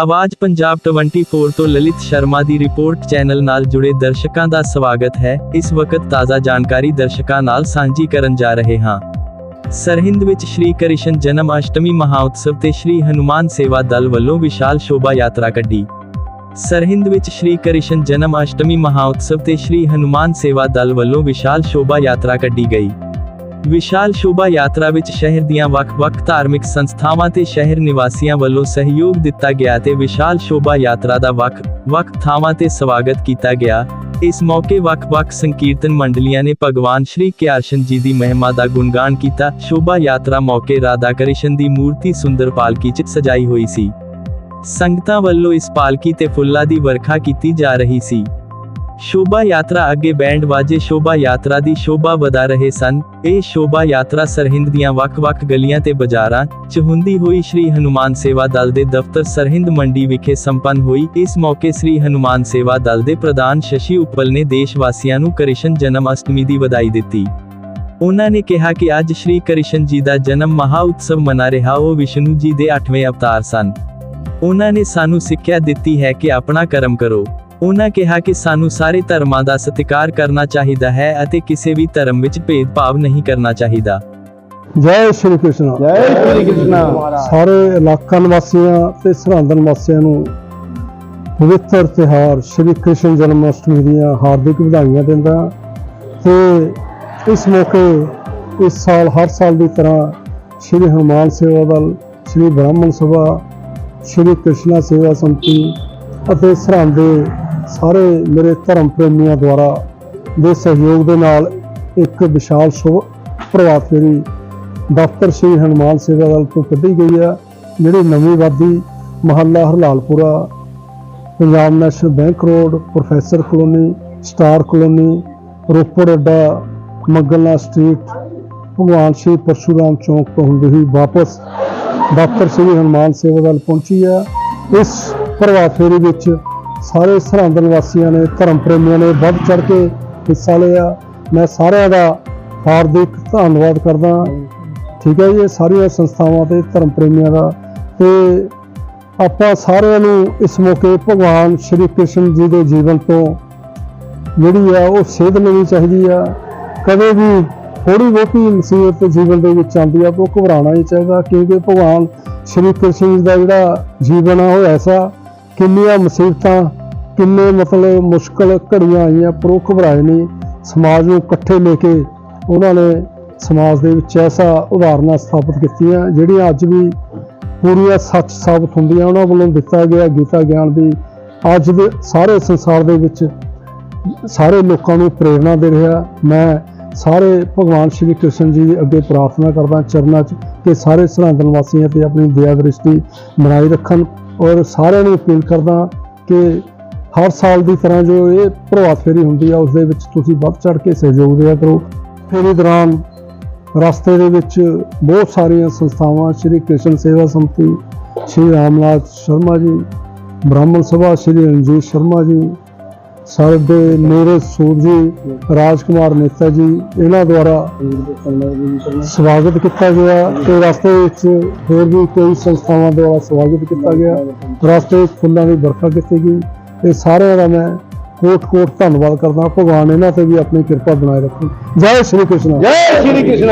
ਆਵਾਜ਼ ਪੰਜਾਬ 24 ਤੋਂ ਲਲਿਤ ਸ਼ਰਮਾ ਦੀ ਰਿਪੋਰਟ ਚੈਨਲ ਨਾਲ ਜੁੜੇ ਦਰਸ਼ਕਾਂ ਦਾ ਸਵਾਗਤ ਹੈ। ਇਸ ਵਕਤ ਤਾਜ਼ਾ ਜਾਣਕਾਰੀ ਦਰਸ਼ਕਾਂ ਨਾਲ ਸਾਂਝੀ ਕਰਨ ਜਾ ਰਹੇ ਹਾਂ। ਸਰਹਿੰਦ ਵਿੱਚ ਸ਼੍ਰੀ ਕ੍ਰਿਸ਼ਨ ਜਨਮ ਅਸ਼ਟਮੀ ਮਹਾਉਤਸਵ ਤੇ ਸ਼੍ਰੀ ਹਨੂਮਾਨ ਸੇਵਾ ਦਲ ਵੱਲੋਂ ਵਿਸ਼ਾਲ ਸ਼ੋਭਾ ਯਾਤਰਾ ਕੱਢੀ। ਸਰਹਿੰਦ ਵਿੱਚ ਸ਼੍ਰੀ ਕ੍ਰਿਸ਼ਨ ਜਨਮ ਅਸ਼ਟਮੀ ਮਹਾਉਤਸਵ ਤੇ ਸ਼੍ਰੀ ਹਨੂਮਾਨ ਸੇਵਾ ਦਲ ਵੱਲੋਂ ਵਿਸ਼ਾਲ ਸ਼ੋਭਾ ਯਾਤਰਾ ਕੱਢੀ ਗਈ। ਵਿਸ਼ਾਲ ਸ਼ੋਭਾ ਯਾਤਰਾ ਵਿੱਚ ਸ਼ਹਿਰ ਦੀਆਂ ਵੱਖ-ਵੱਖ ਧਾਰਮਿਕ ਸੰਸਥਾਵਾਂ ਤੇ ਸ਼ਹਿਰ ਨਿਵਾਸੀਆਂ ਵੱਲੋਂ ਸਹਿਯੋਗ ਦਿੱਤਾ ਗਿਆ ਤੇ ਵਿਸ਼ਾਲ ਸ਼ੋਭਾ ਯਾਤਰਾ ਦਾ ਵੱਖ-ਵੱਖ ਥਾਵਾਂ ਤੇ ਸਵਾਗਤ ਕੀਤਾ ਗਿਆ। ਇਸ ਮੌਕੇ ਵੱਖ-ਵੱਖ ਸੰਕੀਰਤਨ ਮੰਡਲੀਆਂ ਨੇ ਭਗਵਾਨ ਸ਼੍ਰੀ ਕਿਆਰਸ਼ਨ ਜੀ ਦੀ ਮਹਿਮਾ ਦਾ ਗੁਣਗਾਨ ਕੀਤਾ। ਸ਼ੋਭਾ ਯਾਤਰਾ ਮੌਕੇ ਰਾਧਾ ਕ੍ਰਿਸ਼ਨ ਦੀ ਮੂਰਤੀ ਸੁੰਦਰ ਪਾਲਕੀ 'ਚ ਸਜਾਈ ਹੋਈ ਸੀ। ਸੰਗਤਾਂ ਵੱਲੋਂ ਇਸ ਪਾਲਕੀ ਤੇ ਫੁੱਲਾਂ ਦੀ ਵਰਖਾ ਕੀਤੀ ਜਾ ਰਹੀ ਸੀ। ਸ਼ੋਭਾ ਯਾਤਰਾ ਅੱਗੇ ਬੈਂਡ ਵਾਜੇ ਸ਼ੋਭਾ ਯਾਤਰਾ ਦੀ ਸ਼ੋਭਾ ਵਧਾ ਰਹੇ ਸਨ ਇਹ ਸ਼ੋਭਾ ਯਾਤਰਾ ਸਰਹਿੰਦ ਦੀਆਂ ਵੱਖ-ਵੱਖ ਗਲੀਆਂ ਤੇ ਬਾਜ਼ਾਰਾਂ 'ਚ ਹੁੰਦੀ ਹੋਈ ਸ਼੍ਰੀ ਹਨੂਮਾਨ ਸੇਵਾ ਦਲ ਦੇ ਦਫ਼ਤਰ ਸਰਹਿੰਦ ਮੰਡੀ ਵਿਖੇ ਸੰਪੰਨ ਹੋਈ ਇਸ ਮੌਕੇ ਸ਼੍ਰੀ ਹਨੂਮਾਨ ਸੇਵਾ ਦਲ ਦੇ ਪ੍ਰਧਾਨ ਸ਼ਸ਼ੀ ਉੱਪਲ ਨੇ ਦੇਸ਼ ਵਾਸੀਆਂ ਨੂੰ ਕ੍ਰਿਸ਼ਨ ਜਨਮ ਅਸ਼ਟਮੀ ਦੀ ਵਧਾਈ ਦਿੱਤੀ ਉਹਨਾਂ ਨੇ ਕਿਹਾ ਕਿ ਅੱਜ ਸ਼੍ਰੀ ਕ੍ਰਿਸ਼ਨ ਜੀ ਦਾ ਜਨਮ ਮਹਾ ਉਤਸਵ ਮਨਾ ਰਿਹਾ ਉਹ ਵਿਸ਼ਨੂੰ ਜੀ ਦੇ 8ਵੇਂ ਅਵਤਾਰ ਸਨ ਉਹਨਾਂ ਨੇ ਸਾਨੂੰ ਸਿੱਖਿਆ ਦਿੱਤੀ ਹੈ ਕਿ ਆਪਣਾ ਕਰਮ ਕਰੋ ਉਹਨਾਂ ਕਿਹਾ ਕਿ ਸਾਨੂੰ ਸਾਰੇ ਧਰਮਾਂ ਦਾ ਸਤਿਕਾਰ ਕਰਨਾ ਚਾਹੀਦਾ ਹੈ ਅਤੇ ਕਿਸੇ ਵੀ ਧਰਮ ਵਿੱਚ ਭੇਦਭਾਵ ਨਹੀਂ ਕਰਨਾ ਚਾਹੀਦਾ। ਜੈ ਸ਼੍ਰੀ ਕ੍ਰਿਸ਼ਨ। ਜੈ ਸ਼੍ਰੀ ਕ੍ਰਿਸ਼ਨ। ਸਾਰੇ ਇਲਾਕਾ ਨਿਵਾਸੀਆਂ ਤੇ ਸਰਹੰਦ ਨਿਵਾਸੀਆਂ ਨੂੰ ਪਵਿੱਤਰ ਤਿਹਾਰ ਸ਼੍ਰੀ ਕ੍ਰਿਸ਼ਨ ਜਨਮ ਅਸ਼ਟਮੀ ਦੀਆਂ ਹਾਰਦਿਕ ਵਧਾਈਆਂ ਦਿੰਦਾ ਤੇ ਇਸ ਮੌਕੇ ਇਸ ਸਾਲ ਹਰ ਸਾਲ ਦੀ ਤਰ੍ਹਾਂ ਸ਼੍ਰੀ ਹਨੂਮਾਨ ਸੇਵਾ ਦਲ ਸ਼੍ਰੀ ਬ੍ਰਾਹਮਣ ਸਭਾ ਸ਼੍ਰੀ ਕ੍ਰਿਸ਼ਨਾ ਸੇਵਾ ਸੰਮਤੀ ਅਤੇ ਸਰਹੰਦ ਦੇ ਸਾਰੇ ਮੇਰੇ ਧਰਮ ਪ੍ਰੇਮੀਆਂ ਦੁਆਰਾ ਦੇ ਸਹਿਯੋਗ ਦੇ ਨਾਲ ਇੱਕ ਵਿਸ਼ਾਲ ਸ਼ੋਭ ਪ੍ਰਭਾਤ ਫੇਰੀ ਦਫ਼ਤਰ ਸ਼੍ਰੀ ਹਨੂਮਾਨ ਸੇਵਾ ਦਲ ਤੋਂ ਕੱਢੀ ਗਈ ਆ ਜਿਹੜੀ ਨਵੀਂ ਵਾਦੀ ਮਹੱਲਾ Harlalpura, Punjab National Bank road, professor colony, star colony, Ropar ਅੱਡਾ, ਮੱਗਲਨਾ ਸਟਰੀਟ, ਭਗਵਾਨ ਸ਼੍ਰੀ ਪਰਸ਼ੂਰਾਮ ਚੌਂਕ ਤੋਂ ਹੁੰਦੀ ਹੋਈ ਵਾਪਸ ਦਫ਼ਤਰ ਸ਼੍ਰੀ ਹਨੂਮਾਨ ਸੇਵਾ ਦਲ ਪਹੁੰਚੀ ਆ ਇਸ ਪ੍ਰਭਾਤ ਫੇਰੀ ਵਿੱਚ ਸਾਰੇ ਸਰਹੰਦ ਨਿਵਾਸੀਆਂ ਨੇ, ਧਰਮ ਪ੍ਰੇਮੀਆਂ ਨੇ ਵੱਧ ਚੜ ਕੇ ਹਿੱਸਾ ਲਿਆ। ਮੈਂ ਸਾਰਿਆਂ ਦਾ ਹਾਰਦਿਕ ਧੰਨਵਾਦ ਕਰਦਾ। ਠੀਕ ਹੈ ਜੀ, ਇਹ ਸਾਰੀਆਂ ਸੰਸਥਾਵਾਂ ਤੇ, ਧਰਮ ਪ੍ਰੇਮੀਆਂ ਦਾ। ਤੇ ਆਪਾਂ ਸਾਰਿਆਂ ਨੂੰ ਇਸ ਮੌਕੇ ਭਗਵਾਨ ਸ਼੍ਰੀ ਕ੍ਰਿਸ਼ਨ ਜੀ ਦੇ ਜੀਵਨ ਤੋਂ ਜਿਹੜੀ ਆ, ਉਹ ਸੇਧ ਲੈਣੀ ਚਾਹੀਦੀ ਆ। ਕਦੇ ਵੀ ਥੋੜੀ ਬਹੁਤੀ ਮੁਸੀਬਤ ਜੀਵਨ ਦੇ ਵਿੱਚ ਆਉਂਦੀ ਆ, ਤਾਂ ਉਹ ਘਬਰਾਉਣਾ ਨਹੀਂ ਚਾਹੀਦਾ, ਕਿਉਂਕਿ ਭਗਵਾਨ ਸ਼੍ਰੀ ਕ੍ਰਿਸ਼ਨ ਜੀ ਦਾ ਜਿਹੜਾ ਜੀਵਨ ਆ, ਉਹ ਐਸਾ ਕਿੰਨੀਆਂ ਮੁਸੀਬਤਾਂ, ਕਿੰਨੇ ਮਤਲਬ ਮੁਸ਼ਕਲ ਘੜੀਆਂ ਆਈਆਂ ਪਰ ਘਬਰਾਏ ਨਹੀਂ ਸਮਾਜ ਨੂੰ ਇਕੱਠੇ ਲੈ ਕੇ ਉਹਨਾਂ ਨੇ ਸਮਾਜ ਦੇ ਵਿੱਚ ਐਸਾ ਉਦਾਹਰਨਾਂ ਸਥਾਪਿਤ ਕੀਤੀਆਂ, ਜਿਹੜੀਆਂ ਅੱਜ ਵੀ ਪੂਰੀਆਂ ਸੱਚ ਸਾਬਤ ਹੁੰਦੀਆਂ। ਉਹਨਾਂ ਵੱਲੋਂ ਦਿੱਤਾ ਗਿਆ ਗੀਤਾ ਗਿਆਨ ਦੀ ਅੱਜ ਦੇ ਸਾਰੇ ਸੰਸਾਰ ਦੇ ਵਿੱਚ ਸਾਰੇ ਲੋਕਾਂ ਨੂੰ ਪ੍ਰੇਰਣਾ ਦੇ ਰਿਹਾ। ਮੈਂ ਸਾਰੇ ਭਗਵਾਨ ਸ਼੍ਰੀ ਕ੍ਰਿਸ਼ਨ ਜੀ ਦੇ ਅੱਗੇ ਪ੍ਰਾਰਥਨਾ ਕਰਦਾ, ਚਰਨਾਂ 'ਚ ਕਿ ਸਾਰੇ ਸਰਹੰਦ ਨਿਵਾਸੀਆਂ ਤੇ ਆਪਣੀ ਦਇਆ ਦ੍ਰਿਸ਼ਟੀ ਬਣਾਈ ਰੱਖਣ। ਔਰ ਸਾਰਿਆਂ ਨੂੰ ਅਪੀਲ ਕਰਦਾ ਕਿ ਹਰ ਸਾਲ ਦੀ ਤਰ੍ਹਾਂ ਜੋ ਇਹ ਪ੍ਰਭਾਤ ਫੇਰੀ ਹੁੰਦੀ ਆ ਉਸ ਦੇ ਵਿੱਚ ਤੁਸੀਂ ਵੱਧ ਚੜ ਕੇ ਸਹਿਯੋਗ ਦਿਆ ਕਰੋ। ਫੇਰੀ ਦੌਰਾਨ ਰਸਤੇ ਦੇ ਵਿੱਚ ਬਹੁਤ ਸਾਰੀਆਂ ਸੰਸਥਾਵਾਂ, ਸ਼੍ਰੀ ਕ੍ਰਿਸ਼ਨ ਸੇਵਾ ਸੰਮਤੀ, ਸ਼੍ਰੀ ਰਾਮਨਾਥ ਸ਼ਰਮਾ ਜੀ, ਬ੍ਰਾਹਮਣ ਸਭਾ, ਸ਼੍ਰੀ ਰਣਜੀਤ ਸ਼ਰਮਾ ਜੀ ਸਾਡੇ ਮੇਰੇ ਸੂਰ ਜੀ ਰਾਜਕੁਮਾਰ ਨੇਤਾ ਜੀ, ਇਹਨਾਂ ਦੁਆਰਾ ਸਵਾਗਤ ਕੀਤਾ ਗਿਆ ਤੇ ਰਸਤੇ ਵਿੱਚ ਹੋਰ ਵੀ ਕਈ ਸੰਸਥਾਵਾਂ ਦੁਆਰਾ ਸਵਾਗਤ ਕੀਤਾ ਗਿਆ। ਰਸਤੇ ਵਿੱਚ ਫੁੱਲਾਂ ਦੀ ਵਰਖਾ ਕੀਤੀ ਗਈ। ਤੇ ਸਾਰਿਆਂ ਦਾ ਮੈਂ ਕੋਟ ਕੋਟ ਧੰਨਵਾਦ ਕਰਦਾ। ਭਗਵਾਨ ਇਹਨਾਂ ਤੇ ਵੀ ਆਪਣੀ ਕਿਰਪਾ ਬਣਾਏ ਰੱਖੇ ਜੈ ਸ਼੍ਰੀ ਕ੍ਰਿਸ਼ਨ। ਜੈ ਸ਼੍ਰੀ ਕ੍ਰਿਸ਼ਨ।